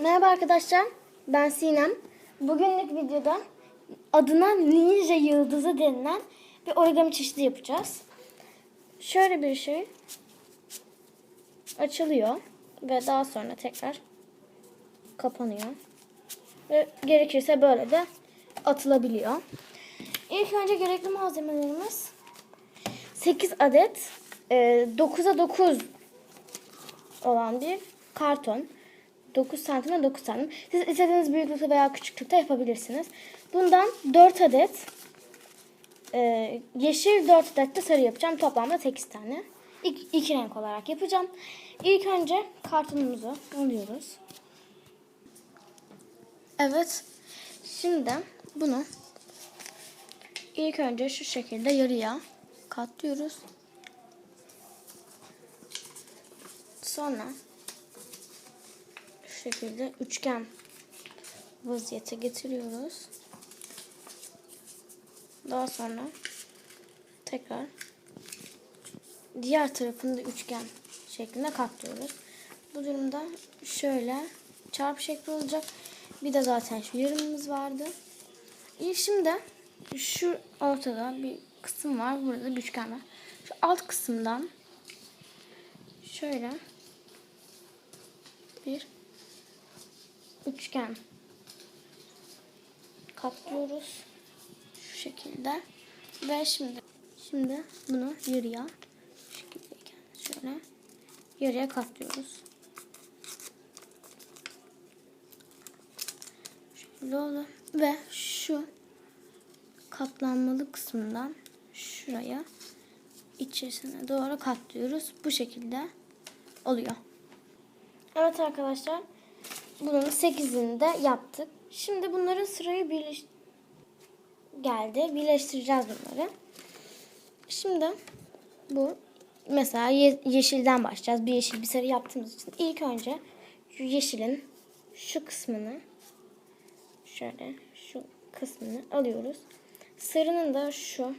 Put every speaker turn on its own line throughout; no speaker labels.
Merhaba arkadaşlar, ben Sinem. Bugünlük videoda adına ninja yıldızı denilen bir origami çeşidi yapacağız. Şöyle bir şey açılıyor ve daha sonra tekrar kapanıyor. Ve gerekirse böyle de atılabiliyor. İlk önce gerekli malzemelerimiz 8 adet e, 9'a 9 olan bir karton. 9 santime 9 santim. Siz istediğiniz büyüklükte veya küçüklükte yapabilirsiniz. Bundan 4 adet e, yeşil 4 adet de sarı yapacağım. Toplamda 8 tane. İki, renk olarak yapacağım. İlk önce kartonumuzu alıyoruz. Evet. Şimdi bunu ilk önce şu şekilde yarıya katlıyoruz. Sonra şekilde üçgen vaziyete getiriyoruz. Daha sonra tekrar diğer tarafını da üçgen şeklinde katlıyoruz. Bu durumda şöyle çarpı şekli olacak. Bir de zaten şu yarımımız vardı. İyi şimdi şu ortada bir kısım var. Burada bir üçgen var. Şu alt kısımdan şöyle bir üçgen katlıyoruz şu şekilde ve şimdi şimdi bunu yarıya şu şekildeyken şöyle yarıya katlıyoruz. Şekilde oldu ve şu katlanmalı kısmından şuraya içerisine doğru katlıyoruz. Bu şekilde oluyor. Evet arkadaşlar. Bunun 8'ini de yaptık. Şimdi bunların sırayı birleş geldi. Birleştireceğiz bunları. Şimdi bu mesela ye- yeşilden başlayacağız. Bir yeşil bir sarı yaptığımız için ilk önce şu yeşilin şu kısmını şöyle şu kısmını alıyoruz. Sarının da şu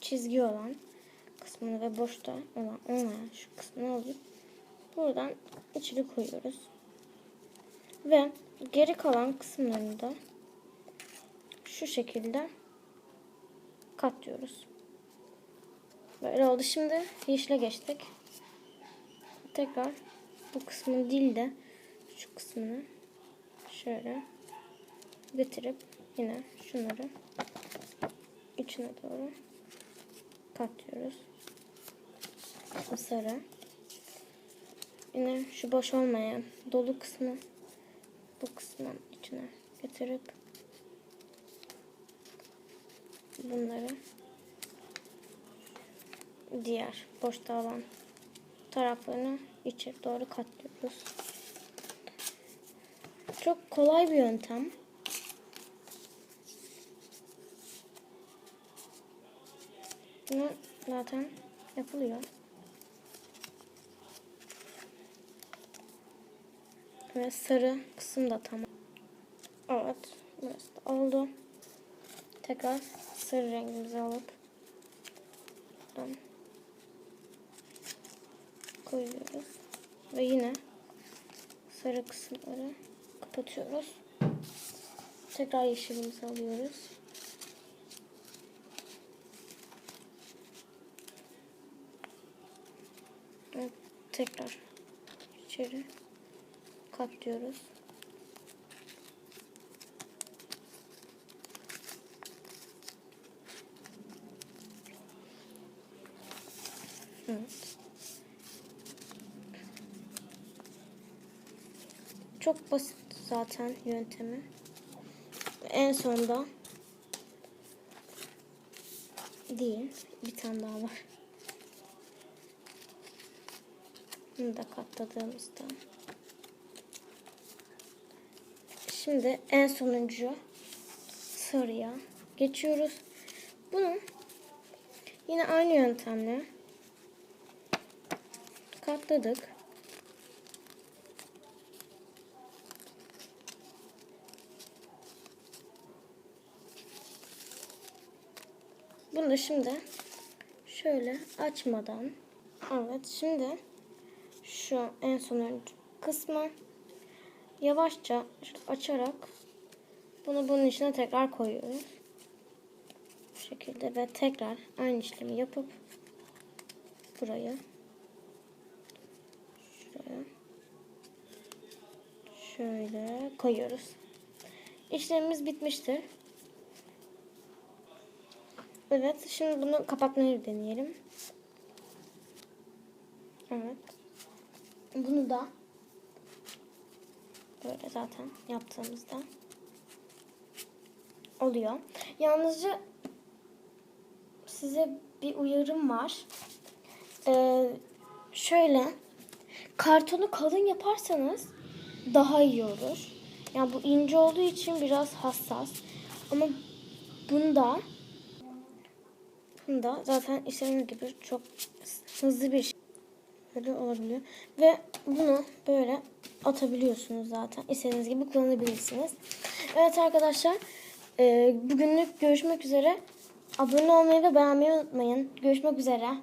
çizgi olan kısmını ve boşta olan olmayan şu kısmını alıp buradan içine koyuyoruz. Ve geri kalan kısımlarını da şu şekilde katlıyoruz. Böyle oldu. Şimdi yeşile geçtik. Tekrar bu kısmın değil de şu kısmını şöyle getirip yine şunları içine doğru katlıyoruz. Sarı. Yine şu boş olmayan dolu kısmı bu kısmın içine getirip bunları diğer boşta olan taraflarını içe doğru katlıyoruz. Çok kolay bir yöntem. Bunu zaten yapılıyor. Ve sarı kısım da tamam. Evet. Burası da oldu. Tekrar sarı rengimizi alıp buradan koyuyoruz. Ve yine sarı kısımları kapatıyoruz. Tekrar yeşilimizi alıyoruz. Ve tekrar içeri katlıyoruz. Evet. Çok basit zaten yöntemi. En sonda değil. Bir tane daha var. Bunu da katladığımızda Şimdi en sonuncu sarıya geçiyoruz. Bunu yine aynı yöntemle katladık. Bunu da şimdi şöyle açmadan evet şimdi şu en sonuncu kısmı yavaşça açarak bunu bunun içine tekrar koyuyoruz. Bu şekilde ve tekrar aynı işlemi yapıp burayı şuraya şöyle koyuyoruz. İşlemimiz bitmiştir. Evet, şimdi bunu kapatmayı deneyelim. Evet. Bunu da böyle zaten yaptığımızda oluyor. Yalnızca size bir uyarım var. Ee, şöyle kartonu kalın yaparsanız daha iyi olur. Yani bu ince olduğu için biraz hassas. Ama bunda bunda zaten istediğiniz gibi çok hızlı bir şey olabiliyor. Ve bunu böyle atabiliyorsunuz zaten. İstediğiniz gibi kullanabilirsiniz. Evet arkadaşlar. e, bugünlük görüşmek üzere. Abone olmayı ve beğenmeyi unutmayın. Görüşmek üzere.